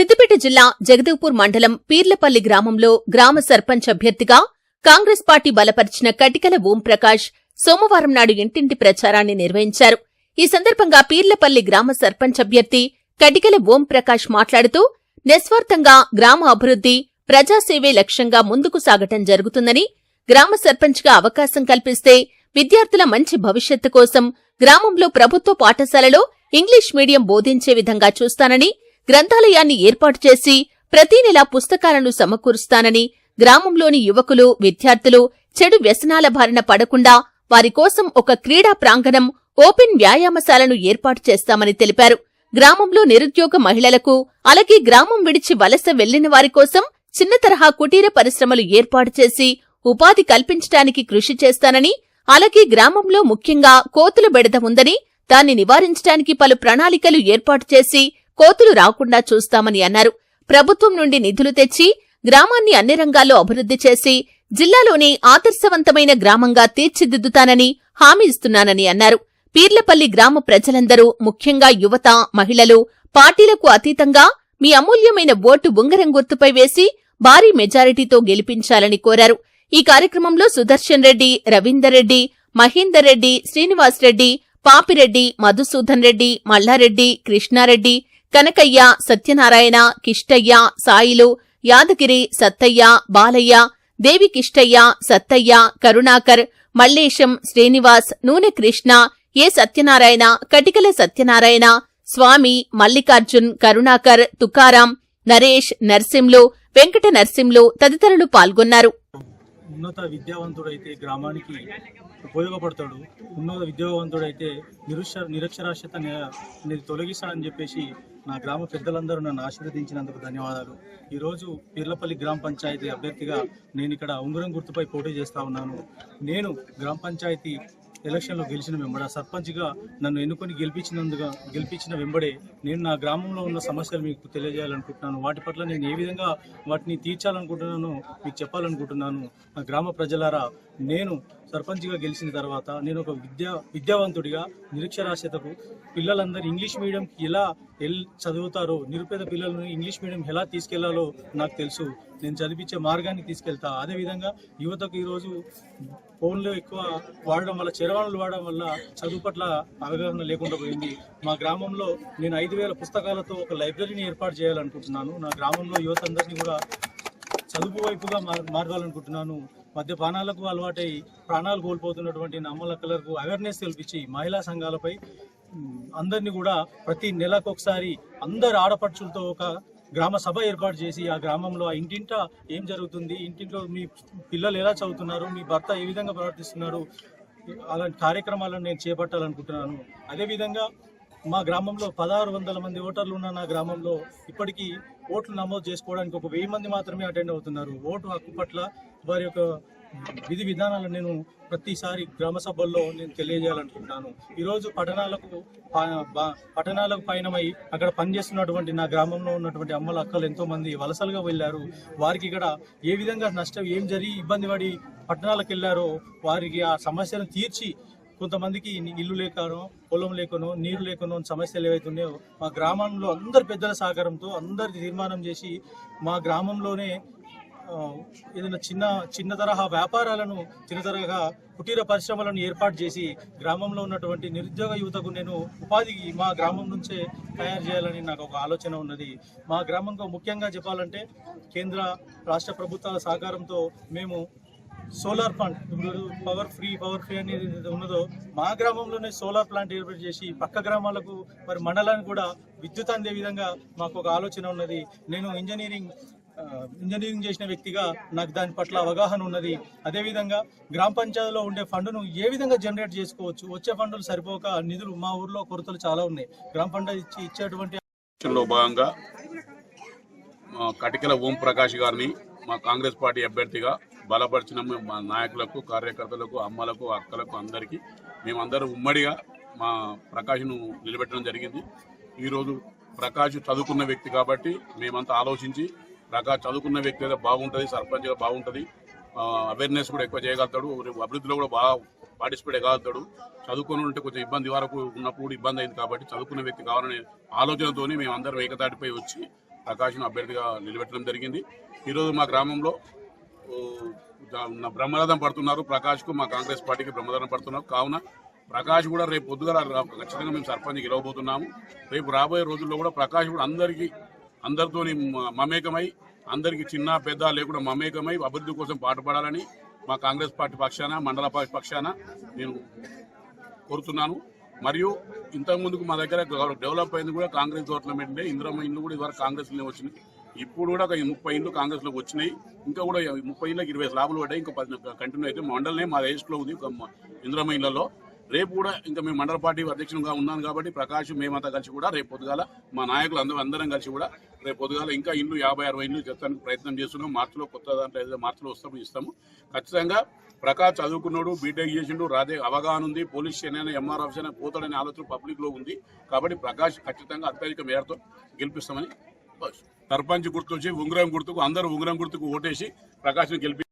సిద్దిపేట జిల్లా జగదేవ్పూర్ మండలం పీర్లపల్లి గ్రామంలో గ్రామ సర్పంచ్ అభ్యర్థిగా కాంగ్రెస్ పార్టీ బలపరిచిన కటికల ఓంప్రకాష్ సోమవారం నాడు ఇంటింటి ప్రచారాన్ని నిర్వహించారు. ఈ సందర్భంగా పీర్లపల్లి గ్రామ సర్పంచ్ అభ్యర్థి కటికల ఓంప్రకాష్ మాట్లాడుతూ నిస్వార్థంగా గ్రామ అభివృద్ధి ప్రజాసేవే లక్ష్యంగా ముందుకు సాగటం జరుగుతుందని గ్రామ సర్పంచ్గా అవకాశం కల్పిస్తే విద్యార్థుల మంచి భవిష్యత్తు కోసం గ్రామంలో ప్రభుత్వ పాఠశాలలో ఇంగ్లీష్ మీడియం బోధించే విధంగా చూస్తానని గ్రంథాలయాన్ని ఏర్పాటు చేసి ప్రతి నెలా పుస్తకాలను సమకూరుస్తానని గ్రామంలోని యువకులు విద్యార్థులు చెడు వ్యసనాల బారిన పడకుండా వారి కోసం ఒక క్రీడా ప్రాంగణం ఓపెన్ వ్యాయామశాలను ఏర్పాటు చేస్తామని తెలిపారు. గ్రామంలో నిరుద్యోగ మహిళలకు అలాగే గ్రామం విడిచి వలస వెళ్ళిన వారి కోసం చిన్న తరహా కుటీర పరిశ్రమలు ఏర్పాటు చేసి ఉపాధి కల్పించడానికి కృషి చేస్తానని అలాగే గ్రామంలో ముఖ్యంగా కోతుల బెడద ఉందని దాన్ని నివారించడానికి పలు ప్రణాళికలు ఏర్పాటు చేసి కోతులు రాకుండా చూస్తామని అన్నారు. ప్రభుత్వం నుండి నిధులు తెచ్చి గ్రామాన్ని అన్ని రంగాల్లో అభివృద్ధి చేసి జిల్లాలోని ఆదర్శవంతమైన గ్రామంగా తీర్చిదిద్దుతానని హామీ ఇస్తున్నానని అన్నారు. పీర్లపల్లి గ్రామ ప్రజలందరూ ముఖ్యంగా యువత మహిళలు పార్టీలకు అతీతంగా మీ అమూల్యమైన ఓటు ఉంగరం గుర్తుపై వేసి భారీ మెజారిటీతో గెలిపించాలని కోరారు. ఈ కార్యక్రమంలో సుదర్శన్ రెడ్డి రవీందర్ రెడ్డి మహేందర్ రెడ్డి శ్రీనివాస్ రెడ్డి పాపిరెడ్డి మధుసూదన్ రెడ్డి మల్లారెడ్డి కృష్ణారెడ్డి కనకయ్య సత్యనారాయణ కిష్టయ్య సాయిలు యాదగిరి సత్తయ్య బాలయ్య దేవికిష్టయ్య సత్తయ్య కరుణాకర్ మల్లేశం శ్రీనివాస్ నూనె కృష్ణ ఏ సత్యనారాయణ కటికల సత్యనారాయణ స్వామి మల్లికార్జున్ కరుణాకర్ తుకారాం నరేష్ నర్సింలు వెంకట నర్సింలు తదితరులు పాల్గొన్నారు. ఉన్నత విద్యావంతుడైతే గ్రామానికి ఉపయోగపడతాడు. ఉన్నత విద్యావంతుడైతే నిరుష నిరక్షరాస్యత నేను అనేది తొలగిస్తాడని చెప్పేసి నా గ్రామ పెద్దలందరూ నన్ను ఆశీర్వదించినందుకు ధన్యవాదాలు. ఈరోజు పీర్లపల్లి గ్రామ పంచాయతీ అభ్యర్థిగా నేను ఇక్కడ ఉంగరం గుర్తుపై పోటీ చేస్తా ఉన్నాను. నేను గ్రామ పంచాయతీ ఎలక్షన్లో గెలిచిన వెంబడ సర్పంచ్గా నన్ను ఎన్నుకొని గెలిపించినందుగా గెలిపించిన వెంబడే నేను నా గ్రామంలో ఉన్న సమస్యలు మీకు తెలియజేయాలనుకుంటున్నాను. వాటి పట్ల నేను ఏ విధంగా వాటిని తీర్చాలనుకుంటున్నానో మీకు చెప్పాలనుకుంటున్నాను. నా గ్రామ ప్రజలారా నేను సర్పంచ్గా గెలిచిన తర్వాత నేను ఒక విద్యా విద్యావంతుడిగా నిరక్షరాస్యతకు పిల్లలందరూ ఇంగ్లీష్ మీడియంకి ఎలా ఎల్ చదువుతారో నిరుపేద పిల్లలను ఇంగ్లీష్ మీడియం ఎలా తీసుకెళ్ళాలో నాకు తెలుసు. నేను చదివించే మార్గాన్ని తీసుకెళ్తా. అదేవిధంగా యువతకు ఈరోజు ఫోన్లు ఎక్కువ వాడడం వల్ల చరవాణులు వాడడం వల్ల చదువు పట్ల అవగాహన లేకుండా పోయింది. మా గ్రామంలో నేను ఐదు వేల పుస్తకాలతో ఒక లైబ్రరీని ఏర్పాటు చేయాలనుకుంటున్నాను. నా గ్రామంలో యువత అందరినీ కూడా చదువు వైపుగా మార్ మార్గాలనుకుంటున్నాను. మద్యపానాలకు అలవాటై ప్రాణాలు కోల్పోతున్నటువంటి నమ్మలక్కలకు అవేర్నెస్ కల్పించి మహిళా సంఘాలపై అందరినీ కూడా ప్రతి నెలకు ఒకసారి అందరు ఆడపడుచులతో ఒక గ్రామ సభ ఏర్పాటు చేసి ఆ గ్రామంలో ఆ ఇంటింట ఏం జరుగుతుంది? ఇంటింట్లో మీ పిల్లలు ఎలా చదువుతున్నారు? మీ భర్త ఏ విధంగా ప్రవర్తిస్తున్నారు అలాంటి కార్యక్రమాలను నేను చేపట్టాలనుకుంటున్నాను. అదేవిధంగా మా గ్రామంలో పదహారు వందల మంది ఓటర్లు ఉన్న నా గ్రామంలో ఇప్పటికీ ఓట్లు నమోదు చేసుకోవడానికి ఒక వెయ్యి మంది మాత్రమే అటెండ్ అవుతున్నారు. ఓటు హక్కు పట్ల వారి యొక్క విధి విధానాలను నేను ప్రతిసారి గ్రామ సభల్లో నేను తెలియజేయాలనుకుంటున్నాను. ఈరోజు పట్టణాలకు ప- పట్టణాలకు పయనమై అక్కడ పనిచేస్తున్నటువంటి నా గ్రామంలో ఉన్నటువంటి అమ్మల అక్కలు ఎంతో మంది వలసలుగా వెళ్ళారు. వారికి ఇక్కడ ఏ విధంగా నష్టం ఏం జరిగి ఇబ్బంది పడి పట్టణాలకు వెళ్ళారో వారికి ఆ సమస్యను తీర్చి కొంతమందికి ఇల్లు లేకనో పొలం లేకనో నీరు లేకనో సమస్యలు ఏవైతున్నాయో మా గ్రామంలో అందరి పెద్దల సహకారంతో అందరి తీర్మానం చేసి మా గ్రామంలోనే ఏదైనా చిన్న చిన్న తరహా వ్యాపారాలను చిన్న తరహా కుటీర పరిశ్రమలను ఏర్పాటు చేసి గ్రామంలో ఉన్నటువంటి నిరుద్యోగ యువతకు నేను ఉపాధి మా గ్రామం నుంచే తయారు చేయాలని నాకు ఒక ఆలోచన ఉన్నది. మా గ్రామంలో ముఖ్యంగా చెప్పాలంటే కేంద్ర రాష్ట్ర ప్రభుత్వాల సహకారంతో మేము సోలార్ ప్లాంట్ ఇప్పుడు పవర్ ఫ్రీ పవర్ ఫ్రీ అనేది ఉన్నదో మా గ్రామంలోనే సోలార్ ప్లాంట్ ఏర్పాటు చేసి పక్క గ్రామాలకు మరి మండలానికి కూడా విద్యుత్ అందే విధంగా మాకు ఒక ఆలోచన ఉన్నది. నేను ఇంజనీరింగ్ ఇంజనీరింగ్ చేసిన వ్యక్తిగా నాకు దాని పట్ల అవగాహన ఉన్నది. అదేవిధంగా గ్రామ పంచాయతీలో ఉండే ఫండ్ను ఏ విధంగా జనరేట్ చేసుకోవచ్చు? వచ్చే ఫండ్లు సరిపోక నిధులు మా ఊర్లో కొరతలు చాలా ఉన్నాయి. గ్రామ పంచాయతీ ఇచ్చి ఇచ్చేటువంటి భాగంగా మా కటికల ఓం ప్రకాష్ గారిని మా కాంగ్రెస్ పార్టీ అభ్యర్థిగా బలపరిచిన మా నాయకులకు కార్యకర్తలకు అమ్మలకు అక్కలకు అందరికీ మేమందరూ ఉమ్మడిగా మా ప్రకాష్ను నిలబెట్టడం జరిగింది. ఈరోజు ప్రకాష్ చదువుకున్న వ్యక్తి కాబట్టి మేమంతా ఆలోచించి ప్రకాష్ చదువుకున్న వ్యక్తి అయితే బాగుంటుంది సర్పంచ్గా బాగుంటుంది. అవేర్నెస్ కూడా ఎక్కువ చేయగలుగుతాడు అభివృద్ధిలో కూడా బాగా పార్టిసిపేట్ కాగలుగుతాడు చదువుకుని ఉంటే కొంచెం ఇబ్బంది వరకు ఉన్నప్పుడు ఇబ్బంది అయింది కాబట్టి చదువుకున్న వ్యక్తి కావాలనే ఆలోచనతోనే మేము అందరం ఏకతాటిపై వచ్చి ప్రకాష్ను అభ్యర్థిగా నిలబెట్టడం జరిగింది. ఈరోజు మా గ్రామంలో ఓ, బ్రహ్మరథం పడుతున్నారు. ప్రకాష్కు మా కాంగ్రెస్ పార్టీకి బ్రహ్మరథం పడుతున్నారు. కావున ప్రకాష్ కూడా రేపు పొద్దుగా ఖచ్చితంగా మేము సర్పంచ్ గెలవబోతున్నాము. రేపు రాబోయే రోజుల్లో కూడా ప్రకాష్ కూడా అందరికీ అందరితోని మమేకమై అందరికీ చిన్న పెద్ద లేకుండా మమేకమై అభివృద్ధి కోసం పాటుపడాలని మా కాంగ్రెస్ పార్టీ పక్షాన మండల పార్టీ పక్షాన నేను కోరుతున్నాను. మరియు ఇంతకుముందుకు మా దగ్గర డెవలప్ అయింది కూడా కాంగ్రెస్ గవర్నమెంట్ ఇందిరమ్మ ఇండ్లు కూడా ఇదివరకు కాంగ్రెస్లోనే వచ్చినాయి. ఇప్పుడు కూడా ఒక ముప్పై ఇండ్లు కాంగ్రెస్లో వచ్చినాయి. ఇంకా కూడా ముప్పై ఇండ్లకి ఇరవై స్లాబులు పడ్డాయి ఇంకా పది కంటిన్యూ అయితే మండలనే మా రేస్లో ఉంది ఒక ఇందిరమ్మ ఇళ్ళలో రేపు కూడా ఇంకా మేము మండల పార్టీ అధ్యక్షునిగా ఉన్నాను కాబట్టి ప్రకాష్ మేమంతా కలిసి కూడా రేపు పొద్దుగాల మా నాయకులు అందరం అందరం కలిసి కూడా రేపు పొద్దుగాల ఇంకా ఇల్లు యాభై అరవై ఇల్లు చెప్తానికి ప్రయత్నం చేస్తున్నాం. మార్చిలో కొత్త దాంట్లో ఏదైతే మార్చిలో వస్తాము ఇస్తాము. ఖచ్చితంగా ప్రకాష్ చదువుకున్నాడు బీటెక్ చేసిండు రాదే అవగాహన ఉంది. పోలీస్ స్టేషన్ అయినా ఎంఆర్ ఆఫీస్ అయినా పోతాడనే ఆలోచన పబ్లిక్లో ఉంది. కాబట్టి ప్రకాష్ ఖచ్చితంగా అత్యధిక మేరతో గెలిపిస్తామని సర్పంచ్ గుర్తు వచ్చి ఉంగరం గుర్తుకు అందరూ ఉంగరం గుర్తుకు ఓటేసి ప్రకాష్ని గెలిపి